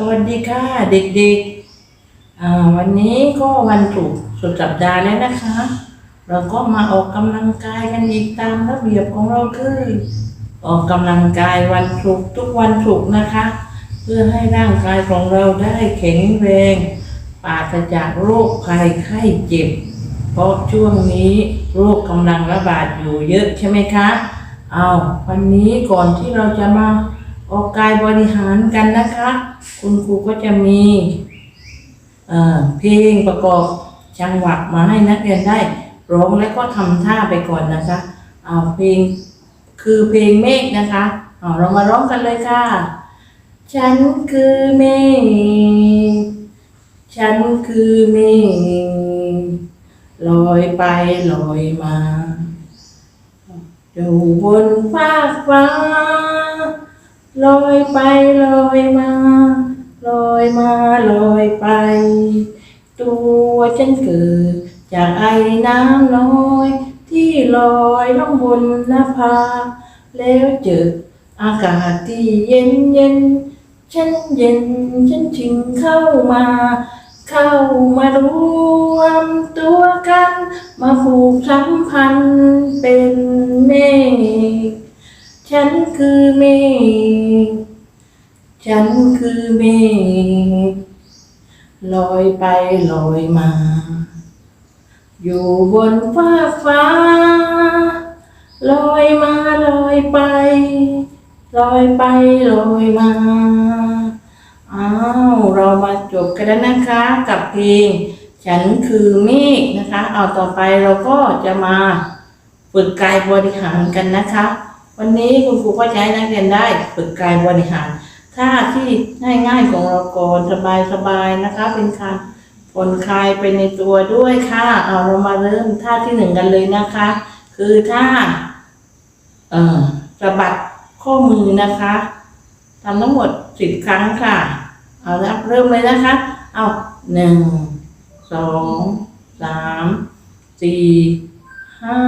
สวัสดีค่ะ เด็กๆวันนี้ก็วันศุกร์สุดสัปดาห์แล้วนะคะ เราก็มาออกกำลังกายกันอีกตามระเบียบของเราคือออกกำลังกายวันศุกร์ทุกวันศุกร์นะคะ เพื่อให้ร่างกายของเราได้แข็งแรงปราศจากโรคภัยไข้เจ็บ เพราะช่วงนี้โรคกำลังระบาดอยู่เยอะใช่ไหมคะเอาวันนี้ก่อนที่เราจะมา ออกกายบริหารกันนะคะ คุณครูก็จะมีเเพลงประกอบจังหวะมาให้นักเรียนได้ร้องและก็ทำท่าไปก่อนนะคะเอาเพลงคือเพลงเมฆนะคะเอาเรามาร้องกันเลยค่ะ ฉันคือเมฆฉันคือเมฆลอยไปลอยมาอยู่บนฟ้าฟ้า ลอยไปลอยมาลอยมาลอยไป ตัวฉันเกิดจากไอ้น้ำน้อย ที่ลอยล่องบนนภา แล้วเจออากาศที่เย็นเย็นฉันเย็นฉันจึงเข้ามา เข้ามารวมตัวกัน มาผูกสัมพันธ์เป็นเมฆ ฉันคือเมฆฉันคือเมฆลอยไปลอยมา อยู่บนฟ้าฟ้า ลอยมาลอยไป ลอยไปลอยมาอ้าวเรามาจบกันแล้วนะคะกับเพลงฉันคือเมฆนะคะ เอาต่อไปเราก็จะมาฝึกกายบริหารกันนะคะ วันนี้คุณครูก็ให้นักเรียนได้ฝึกกายบริหารท่าที่ง่ายๆของเราก่อนสบายๆนะคะ เป็นการผ่อนคลายไปในตัวด้วยค่ะเอาเรามาเริ่มท่าที่หนึ่งกันเลยนะคะ คือท่าเอ่อสะบัดข้อมือนะคะทำทั้งหมดสิบครั้งค่ะ เอาละเริ่มเลยนะคะ เอาหนึ่งสองสามสี่ห้า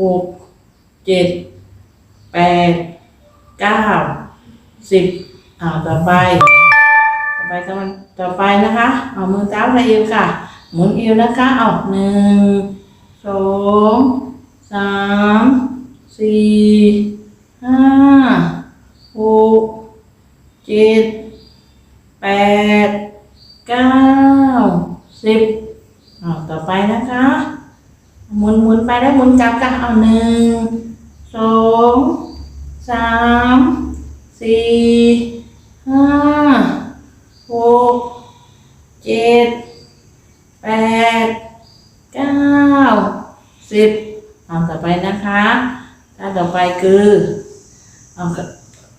หกเจ็ด แปดเก้าสิบเอาต่อไป ต่อไปต่อมันต่อไปนะคะ เอามือเท้าในเอวค่ะ หมุนเอวนะคะเอาหนึ่งสองสามสี่ห้าหกเจ็ดแปดเก้าสิบเอาต่อไปนะคะหมุนหมุนไปแล้วหมุนกลับค่ะเอาหนึ่ง สองสามสี่ห้าหกเจ็ดแปดเก้าสิบเอาต่อไปนะคะท่าต่อไปคือเอา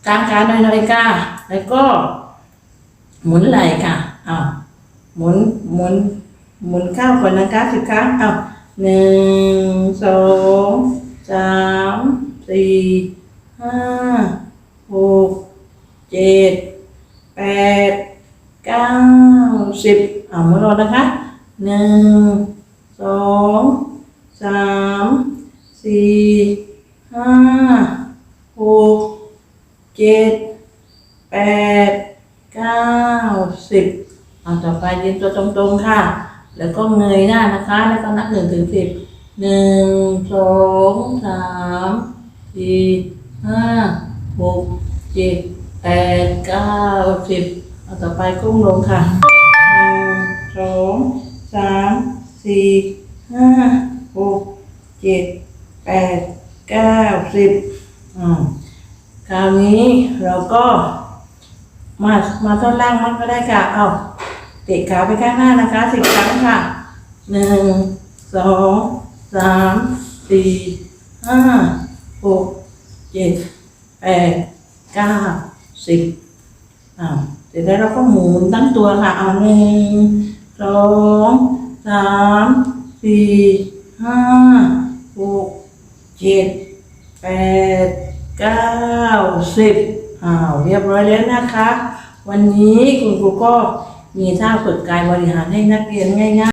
กางขาหน่อยๆค่ะแล้วก็ หมุนไหล่ค่ะเอาหมุนหมุนหมุนเข้าวก่อนนะคะสิบครั้งเอาหนึ่งสอง สามสี่ห้าหกเจ็ดแปดเก้าสิบเอาหมุนรอนะคะหนึ่งสองสามสี่ห้าหกเจ็ดแปดเก้าสิบเอาต่อไปยืนตัวตรงๆค่ะ แล้วก็เงยหน้านะคะ แล้วก็นับหนึ่งถึงสิบ หนึ่งสองสามสี่ห้าหกเจ็ดแปดเก้าสิบเอาต่อไปก้มลงค่ะหนึ่งสองสามสี่ห้าหกเจ็ดแปดเก้าสิบอืมคราวนี้เราก็ มามาท่อนล่างมันก็ได้ค่ะ เอาเตะขาไปข้างหน้านะคะสิบครั้งค่ะหนึ่งสอง สามสี่ห้าหกเจ็ดแปดเก้าสิบอ้าวเสร็จแล้วเราก็หมุนตั้งตัวค่ะ เอาหนึ่งสองสามสี่ห้าหกเจ็ดแปดเก้าสิบอ้าวเรียบร้อยแล้วนะคะ วันนี้คุณครูก็มีท่าฝึกกายบริหารให้นักเรียนง่ายๆ